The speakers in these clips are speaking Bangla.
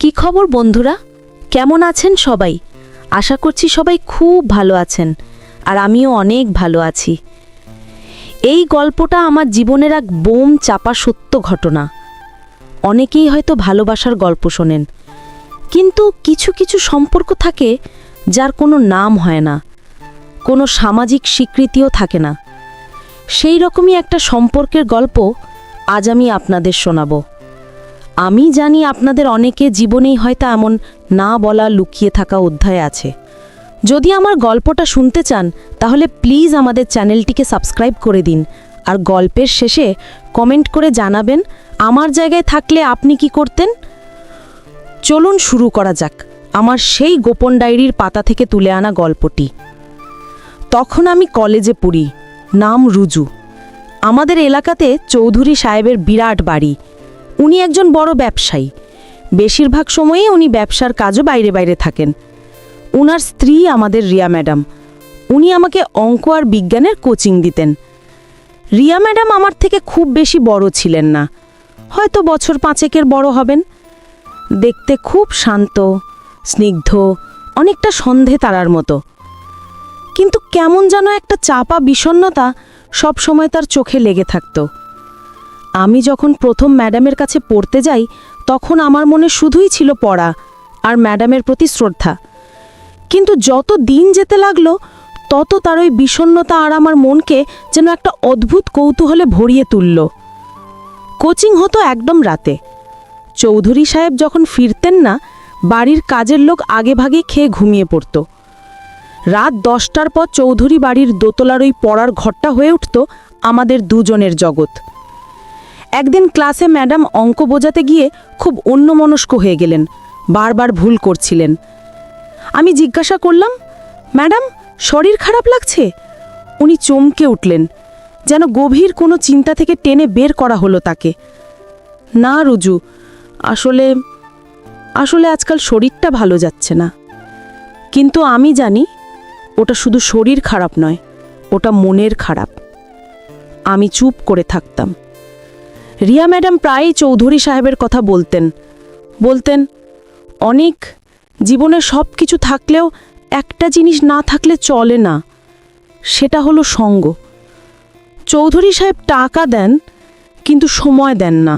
কি খবর, বন্ধুরা? কেমন আছেন সবাই? আশা করছি সবাই খুব ভালো আছেন, আর আমিও অনেক ভালো আছি। এই গল্পটা আমার জীবনের এক বোম চাপা সত্য ঘটনা। অনেকেই হয়তো ভালোবাসার গল্প শোনেন, কিন্তু কিছু কিছু সম্পর্ক থাকে যার কোনো নাম হয় না, কোনো সামাজিক স্বীকৃতিও থাকে না। সেই রকমই একটা সম্পর্কের গল্প আজ আমি আপনাদের শোনাবো। আমি জানি আপনাদের অনেকে জীবনেই হয়তো এমন না বলা লুকিয়ে থাকা অধ্যায় আছে। যদি আমার গল্পটা শুনতে চান, তাহলে প্লিজ আমাদের চ্যানেলটিকে সাবস্ক্রাইব করে দিন। আর গল্পের শেষে কমেন্ট করে জানাবেন, আমার জায়গায় থাকলে আপনি কি করতেন? চলুন শুরু করা যাক। আমার সেই গোপন ডায়েরির পাতা থেকে তুলে আনা গল্পটি। তখন আমি কলেজে পড়ি, নাম রুজু। আমাদের এলাকাতে চৌধুরী সাহেবের বিরাট বাড়ি। উনি একজন বড় ব্যবসায়ী। বেশিরভাগ সময়েই উনি ব্যবসার কাজও বাইরে বাইরে থাকেন। উনার স্ত্রী আমাদের রিয়া ম্যাডাম। উনি আমাকে অঙ্ক আর বিজ্ঞানের কোচিং দিতেন। রিয়া ম্যাডাম আমার থেকে খুব বেশি বড় ছিলেন না। হয়তো বছর পাঁচেকের বড় হবেন। দেখতে খুব শান্ত, স্নিগ্ধ, অনেকটা সন্ধে তারার মতো। কিন্তু কেমন যেন একটা চাপা বিষণ্ণতা সবসময় তার চোখে লেগে থাকতো। আমি যখন প্রথম ম্যাডামের কাছে পড়তে যাই, তখন আমার মনে শুধুই ছিল পড়া আর ম্যাডামের প্রতি শ্রদ্ধা। কিন্তু যত দিন যেতে লাগল, তত তার ওই বিষণ্ণতা আর আমার মনকে যেন একটা অদ্ভুত কৌতূহলে ভরিয়ে তুলল। কোচিং হতো একদম রাতে। চৌধুরী সাহেব যখন ফিরতেন না, বাড়ির কাজের লোক আগেভাগে খেয়ে ঘুমিয়ে পড়ত। রাত দশটার পর চৌধুরী বাড়ির দোতলার ওই পড়ার ঘরটা হয়ে উঠত আমাদের দুজনের জগৎ। একদিন ক্লাসে ম্যাডাম অঙ্ক বোঝাতে গিয়ে খুব অন্যমনস্ক হয়ে গেলেন, বারবার ভুল করছিলেন। আমি জিজ্ঞাসা করলাম, ম্যাডাম, শরীর খারাপ লাগছে? উনি চমকে উঠলেন, যেন গভীর কোনো চিন্তা থেকে টেনে বের করা হলো তাকে। না রুজু, আসলে আসলে আজকাল শরীরটা ভালো যাচ্ছে না। কিন্তু আমি জানি, ওটা শুধু শরীর খারাপ নয়, ওটা মনের খারাপ। আমি চুপ করে থাকতাম। রিয়া ম্যাডাম প্রায়ই চৌধুরী সাহেবের কথা বলতেন। বলতেন, অনেক, জীবনে সব কিছু থাকলেও একটা জিনিস না থাকলে চলে না, সেটা হলো সঙ্গ। চৌধুরী সাহেব টাকা দেন, কিন্তু সময় দেন না।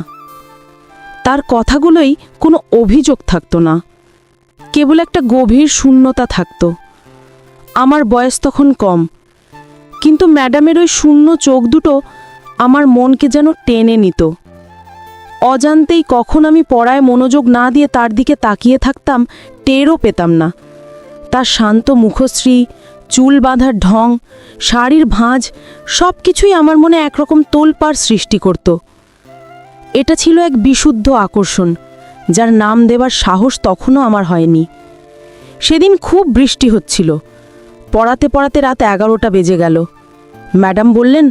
তার কথাগুলোই কোনো অভিযোগ থাকতো না, কেবল একটা গভীর শূন্যতা থাকতো। আমার বয়স তখন কম, কিন্তু ম্যাডামের ওই শূন্য চোখ দুটো আমার মনকে যেন টেনে নিত। অজান্তেই কখন আমি পড়ায় মনোযোগ না দিয়ে তার দিকে তাকিয়ে থাকতাম, টেরও পেতাম না। তার শান্ত মুখশ্রী, চুল বাঁধার ঢং, শাড়ির ভাঁজ সব কিছুই আমার মনে একরকম তোলপাড় সৃষ্টি করত। এটা ছিল এক বিশুদ্ধ আকর্ষণ, যার নাম দেবার সাহস তখনও আমার হয়নি। সেদিন খুব বৃষ্টি হচ্ছিল। পড়াতে পড়াতে রাত এগারোটা বেজে গেল। ম্যাডাম বললেন,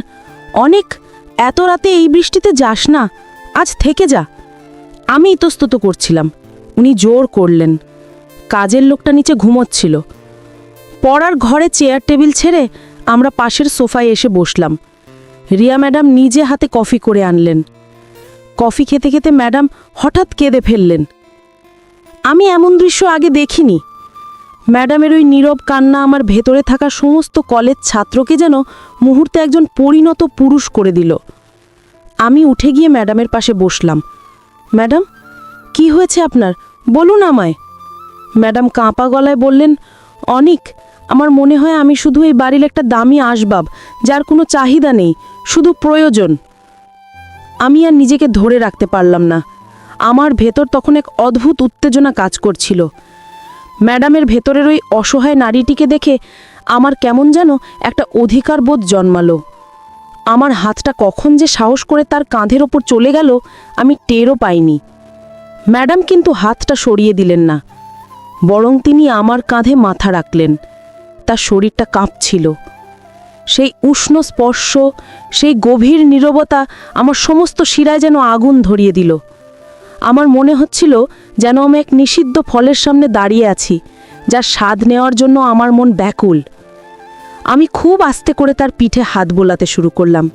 অনেক এত রাতে এই বৃষ্টিতে যাস না। আজ থেকে যা। আমি ইতস্তত করছিলাম। উনি জোর করলেন। কাজের লোকটা নিচে ঘুমোচ্ছিল। পড়ার ঘরে চেয়ার টেবিল ছেড়ে আমরা পাশের সোফায় এসে বসলাম। রিয়া ম্যাডাম নিজে হাতে কফি করে আনলেন। কফি খেতে খেতে ম্যাডাম হঠাৎ কেঁদে ফেললেন। আমি এমন দৃশ্য আগে দেখিনি। ম্যাডামের ওই নীরব কান্না আমার ভেতরে থাকা সমস্ত কলেজ ছাত্রকে যেন মুহূর্তে একজন পরিণত পুরুষ করে দিল। আমি উঠে গিয়ে ম্যাডামের পাশে বসলাম। ম্যাডাম, কি হয়েছে আপনার? বলুন আমায়। ম্যাডাম কাঁপা গলায় বললেন, অনিক, আমার মনে হয় আমি শুধু এই বাড়ির একটা দামি আসবাব, যার কোনো চাহিদা নেই, শুধু প্রয়োজন। আমি আর নিজেকে ধরে রাখতে পারলাম না। আমার ভেতর তখন এক অদ্ভুত উত্তেজনা কাজ করছিল। ম্যাডামের ভেতরের ওই অসহায় নারীটিকে দেখে আমার কেমন যেন একটা অধিকার বোধ জন্মালো। আমার হাতটা কখন যে সাহস করে তার কাঁধের ওপর চলে গেল, আমি টেরও পাইনি। ম্যাডাম কিন্তু হাতটা সরিয়ে দিলেন না, বরং তিনি আমার কাঁধে মাথা রাখলেন। তার শরীরটা কাঁপছিল। সেই উষ্ণ স্পর্শ, সেই গভীর নীরবতা আমার সমস্ত শিরায় যেন আগুন ধরিয়ে দিল। আমার মনে হচ্ছিল যেন আমি এক নিষিদ্ধ ফলের সামনে দাঁড়িয়ে আছি, যার স্বাদ নেওয়ার জন্য আমার মন ব্যাকুল। আমি খুব আস্তে করে তার পিঠে হাত বোলাতে শুরু করলাম।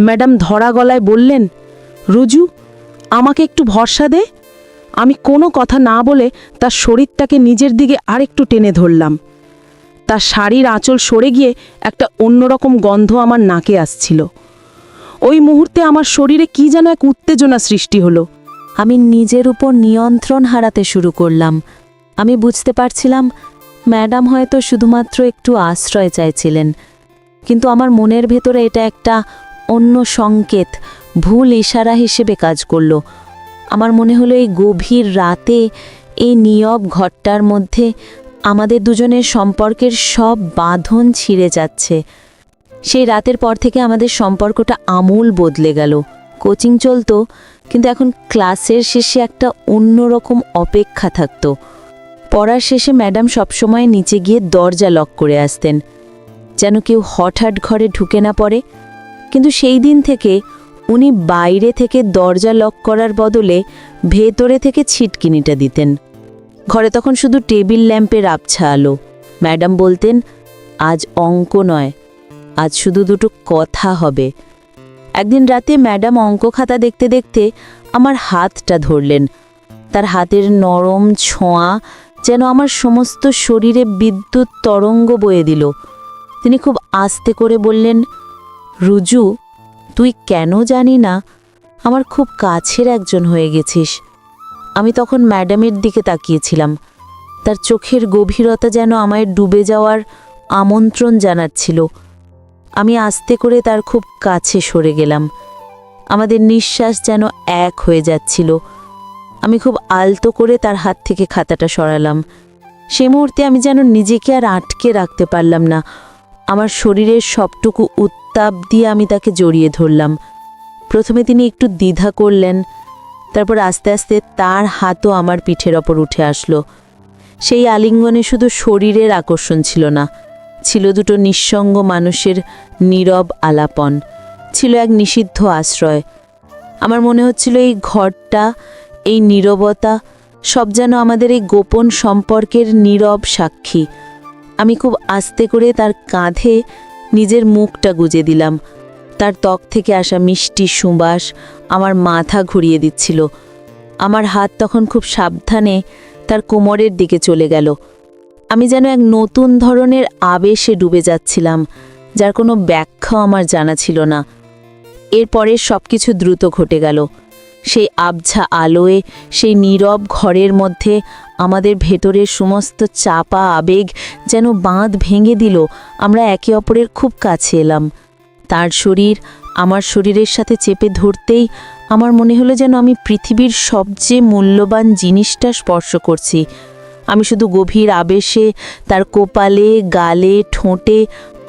ম্যাডাম ধরা গলায় বললেন, রুজু, আমাকে একটু ভরসা দে। আমি কোনো কথা না বলে তার শরীরটাকে নিজের দিকে আরেকটু টেনে ধরলাম। তার শাড়ির আঁচল সরে গিয়ে একটা অন্যরকম গন্ধ আমার নাকে আসছিল। ওই মুহূর্তে আমার শরীরে কি যেন এক উত্তেজনা সৃষ্টি হলো। আমি নিজের উপর নিয়ন্ত্রণ হারাতে শুরু করলাম। আমি বুঝতে পারছিলাম, ম্যাডাম হয়তো শুধুমাত্র একটু আশ্রয় চাইছিলেন, কিন্তু আমার মনের ভেতরে এটা একটা অন্য সংকেত, ভুল ইশারা হিসেবে কাজ করল। আমার মনে হলো এই গভীর রাতে এই নীরব ঘরটার মধ্যে আমাদের দুজনের সম্পর্কের সব বাঁধন ছিঁড়ে যাচ্ছে। সেই রাতের পর থেকে আমাদের সম্পর্কটা আমূল বদলে গেল। কোচিং চলতো কিন্তু এখন ক্লাসের শেষে একটা অন্যরকম অপেক্ষা থাকতো। পড়ার শেষে ম্যাডাম সবসময় নিচে গিয়ে দরজা লক করে আসতেন, যেন কেউ হঠাৎ ঘরে ঢুকে না পড়ে। কিন্তু সেই দিন থেকে উনি বাইরে থেকে দরজা লক করার বদলে ভেতরে থেকে ছিটকিনিটা দিতেন। ঘরে তখন শুধু টেবিল ল্যাম্পের আবছা আলো। ম্যাডাম বলতেন, আজ অঙ্ক নয়, আজ শুধু দুটো কথা হবে। একদিন রাতে ম্যাডাম অঙ্ক খাতা দেখতে দেখতে আমার হাতটা ধরলেন। তার হাতের নরম ছোঁয়া যেন আমার সমস্ত শরীরে বিদ্যুৎ তরঙ্গ বয়ে দিল। তিনি খুব আস্তে করে বললেন, রুজু, তুই কেন জানি না, আমার খুব কাছের একজন হয়ে গেছিস। আমি তখন ম্যাডামের দিকে তাকিয়েছিলাম। তার চোখের গভীরতা যেন আমায় ডুবে যাওয়ার আমন্ত্রণ জানাচ্ছিল। আমি আস্তে করে তার খুব কাছে সরে গেলাম। আমাদের নিঃশ্বাস যেন এক হয়ে যাচ্ছিল। আমি খুব আলতো করে তার হাত থেকে খাতাটা সরালাম। সে মুহূর্তে আমি যেন নিজেকে আর আটকে রাখতে পারলাম না। আমার শরীরের সবটুকু উত্তাপ দিয়ে আমি তাকে জড়িয়ে ধরলাম। প্রথমে তিনি একটু দ্বিধা করলেন, তারপর আস্তে আস্তে তার হাতও আমার পিঠের ওপর উঠে আসলো। সেই আলিঙ্গনে শুধু শরীরের আকর্ষণ ছিল না ছিল দুটো নিঃসঙ্গ মানুষের নীরব আলাপন। ছিল এক নিষিদ্ধ আশ্রয়। আমার মনে হচ্ছিল এই ঘরটা, এই নীরবতা সব যেন আমাদের এই গোপন সম্পর্কের নীরব সাক্ষী। আমি খুব আস্তে করে তার কাঁধে নিজের মুখটা গুজে দিলাম। তার ত্বক থেকে আসা মিষ্টি সুবাস আমার মাথা ঘুরিয়ে দিচ্ছিল। আমার হাত তখন খুব সাবধানে তার কোমরের দিকে চলে গেল। আমি যেন এক নতুন ধরনের আবেশে ডুবে যাচ্ছিলাম, যার কোনো ব্যাখ্যা আমার জানা ছিল না। এরপরে সব কিছু দ্রুত ঘটে গেল। সেই আবঝা আলোয়, সেই নীরব ঘরের মধ্যে আমাদের ভেতরের সমস্ত চাপা আবেগ যেন বাঁধ ভেঙে দিল, আমরা একে অপরের খুব কাছে এলাম। তার শরীর আমার শরীরের সাথে চেপে ধরতেই আমার মনে হলো যেন আমি পৃথিবীর সবচেয়ে মূল্যবান জিনিসটা স্পর্শ করছি। আমি শুধু গভীর আবেশে তার কোপালে, গালে, ঠোঁটে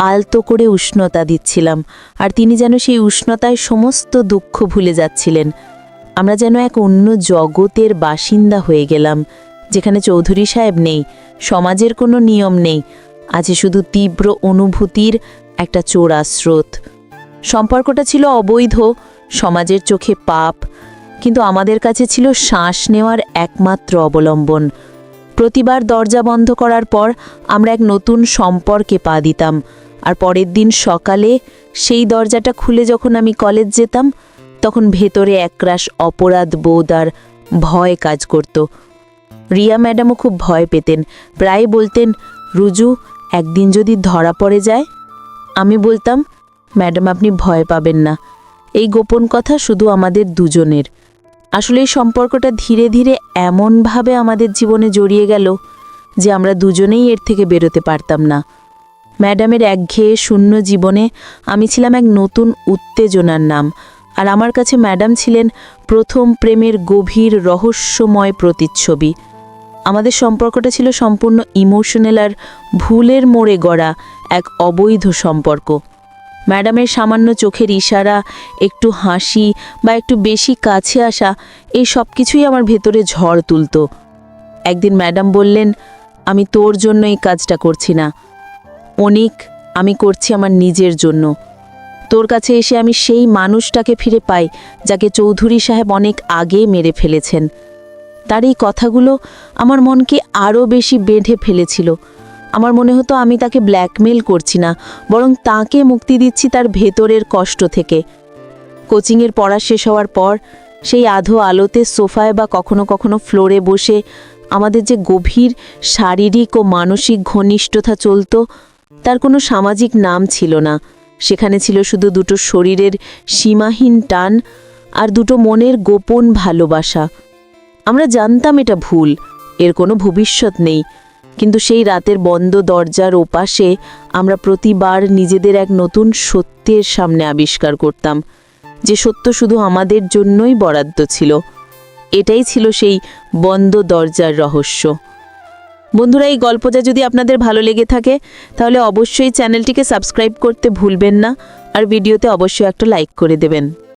আলতো করে উষ্ণতা দিচ্ছিলাম, আর তিনি যেন সেই উষ্ণতায় সমস্ত দুঃখ ভুলে যাচ্ছিলেন। আমরা যেন এক অন্য জগতের বাসিন্দা হয়ে গেলাম, যেখানে চৌধুরী সাহেব নেই, সমাজের কোনো নিয়ম নেই আছে শুধু তীব্র অনুভূতির একটা চোরা স্রোত। সম্পর্কটা ছিল অবৈধ, সমাজের চোখে পাপ, কিন্তু আমাদের কাছে ছিল শ্বাস নেওয়ার একমাত্র অবলম্বন। প্রতিবার দরজা বন্ধ করার পর আমরা এক নতুন সম্পর্কে পা দিতাম। আর পরের দিন সকালে সেই দরজাটা খুলে যখন আমি কলেজ যেতাম, তখন ভেতরে একরাশ অপরাধ বোধ আর ভয় কাজ করত। রিয়া ম্যাডামও খুব ভয় পেতেন। প্রায় বলতেন, রুজু, একদিন যদি ধরা পড়ে যায়? আমি বলতাম, ম্যাডাম, আপনি ভয় পাবেন না। এই গোপন কথা শুধু আমাদের দুজনের। আসলে এই সম্পর্কটা ধীরে ধীরে এমনভাবে আমাদের জীবনে জড়িয়ে গেল যে আমরা দুজনেই এর থেকে বেরোতে পারতাম না। ম্যাডামের একঘেয়ে শূন্য জীবনে আমি ছিলাম এক নতুন উত্তেজনার নাম আর আমার কাছে ম্যাডাম ছিলেন প্রথম প্রেমের গভীর রহস্যময় প্রতিচ্ছবি। আমাদের সম্পর্কটা ছিল সম্পূর্ণ ইমোশনাল আর ভুলের মোড়ে গড়া এক অবৈধ সম্পর্ক। ম্যাডামের সামান্য চোখের ইশারা, একটু হাসি বা একটু বেশি কাছে আসা, এই সব কিছুই আমার ভেতরে ঝড় তুলত। একদিন ম্যাডাম বললেন, আমি তোর জন্য এই কাজটা করছি না। অনিক, আমি করছি আমার নিজের জন্য। তোর কাছে এসে আমি সেই মানুষটাকে ফিরে পাই, যাকে চৌধুরী সাহেব অনেক আগে মেরে ফেলেছেন। তার এই কথাগুলো আমার মনকে আরও বেশি বেঁধে ফেলেছিল। আমার মনে হতো আমি তাকে ব্ল্যাকমেল করছি না, বরং তাকে মুক্তি দিচ্ছি তার ভেতরের কষ্ট থেকে। কোচিংয়ের পড়া শেষ হওয়ার পর সেই আধো আলোতে সোফায় বা কখনো কখনো ফ্লোরে বসে আমাদের যে গভীর শারীরিক ও মানসিক ঘনিষ্ঠতা চলত, তার কোনো সামাজিক নাম ছিল না। সেখানে ছিল শুধু দুটো শরীরের সীমাহীন টান আর দুটো মনের গোপন ভালোবাসা। আমরা জানতাম এটা ভুল, এর কোনো ভবিষ্যৎ নেই। কিন্তু সেই রাতের বন্ধ দরজার ওপাশে আমরা প্রতিবার নিজেদের এক নতুন সত্যের সামনে আবিষ্কার করতাম, যে সত্য শুধু আমাদের জন্যই বরাদ্দ ছিল। এটাই ছিল সেই বন্ধ দরজার রহস্য। বন্ধুরা, এই গল্পটা যদি আপনাদের ভালো লেগে থাকে, তাহলে অবশ্যই চ্যানেলটিকে সাবস্ক্রাইব করতে ভুলবেন না, আর ভিডিওতে অবশ্যই একটা লাইক করে দেবেন।